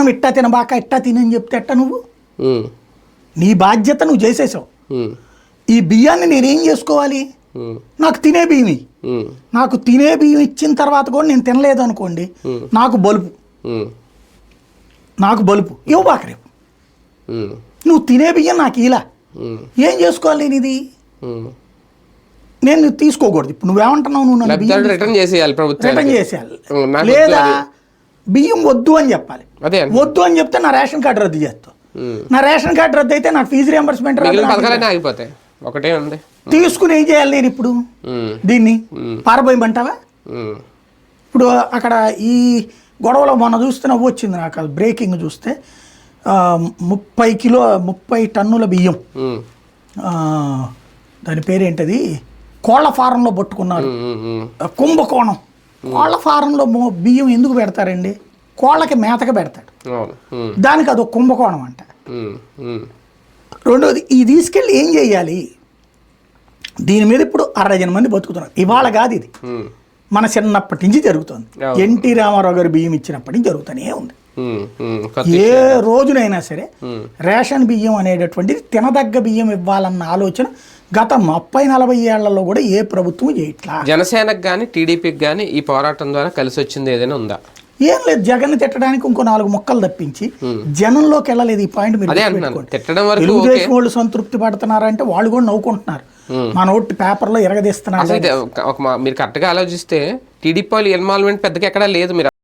అన్నం ఇట్టా తినబాక ఇట్టా తినని చెప్తే ఎట్టా నువ్వు? నీ బాధ్యత నువ్వు చేసేసావు. ఈ బియ్యాన్ని నేనేం చేసుకోవాలి? నాకు తినే బియ్యం నాకు తినే బియ్యం ఇచ్చిన తర్వాత కూడా నేను తినలేదు అనుకోండి నాకు బలుపు. నాకు బలుపు. ఇవ్వబాక రేపు. నువ్వు తినే బియ్యం నాకు ఇలా. ఏం చేసుకోవాలి నేను ఇది. నేను తీసుకోకూడదు. ఇప్పుడు నువ్వేమంటున్నావు? నువ్వు రిటర్న్ చేసేయాలి రిటర్న్ చేసేయాలి. లేదా. బియ్యం వద్దు అని చెప్పాలి. వద్దు అని చెప్తే నా రేషన్ కార్డు రద్దు చేస్తావు. ఉమ్. నా రేషన్ కార్డు రద్దు అయితే నాకు ఫీజు రియంబర్స్మెంట్ ఆగిపోతాయి. ఒకటే ఉంది. తీసుకుని ఏం చేయాలి నేను ఇప్పుడు? దీన్ని పారబోయమంటావా? ఇప్పుడు అక్కడ ఈ గొడవలో మొన్న చూస్తే నవ్వు వచ్చింది నాకు. అది బ్రేకింగ్ చూస్తే ముప్పై కిలో ముప్పై టన్నుల బియ్యం. దాని పేరేంటది? కోళ్ళ ఫారంలో పట్టుకున్నారు కుంభకోణం. కోళ్ళ ఫారంలో బియ్యం ఎందుకు పెడతారండి? కోళ్ళకి మేతక పెడతాడు. దానికి అదొక కుంభకోణం అంట. రెండోది ఈ తీసుకెళ్ళి ఏం చేయాలి? దీని మీద ఇప్పుడు అరడజన మంది బతుకుతున్నారు. ఇవాళ కాదు ఇది. మన చిన్నప్పటి నుంచి జరుగుతుంది. ఎన్టీ రామారావు గారు బియ్యం ఇచ్చినప్పటి నుంచి జరుగుతూనే ఉంది. ఏ రోజునైనా సరే రేషన్ బియ్యం అనేటటువంటిది తినదగ్గ బియ్యం ఇవ్వాలన్న ఆలోచన గత ముప్పై నలభై ఏళ్ళలో కూడా ఏ ప్రభుత్వం చేయట్లా? జనసేనకు కానీ టీడీపీకి కానీ ఈ పోరాటం ద్వారా కలిసి వచ్చింది ఏదైనా ఉందా? ఏం లేదు జగన్ తిట్టడానికి ఇంకో నాలుగు మొక్కలు తప్పించి జనంలోకి వెళ్ళలేదు ఈ పాయింట్ మీరు తెలుగుదేశం వాళ్ళు సంతృప్తి పడుతున్నారంటే వాళ్ళు కూడా నవ్వుకుంటున్నారు. మన ఓటు పేపర్లో ఎరగదీస్తున్నారు మా- మీరు కరెక్ట్గా ఆలోచిస్తే టీడీపీ వాళ్ళు ఇన్వాల్వ్మెంట్ పెద్దగా ఎక్కడా లేదు మీరు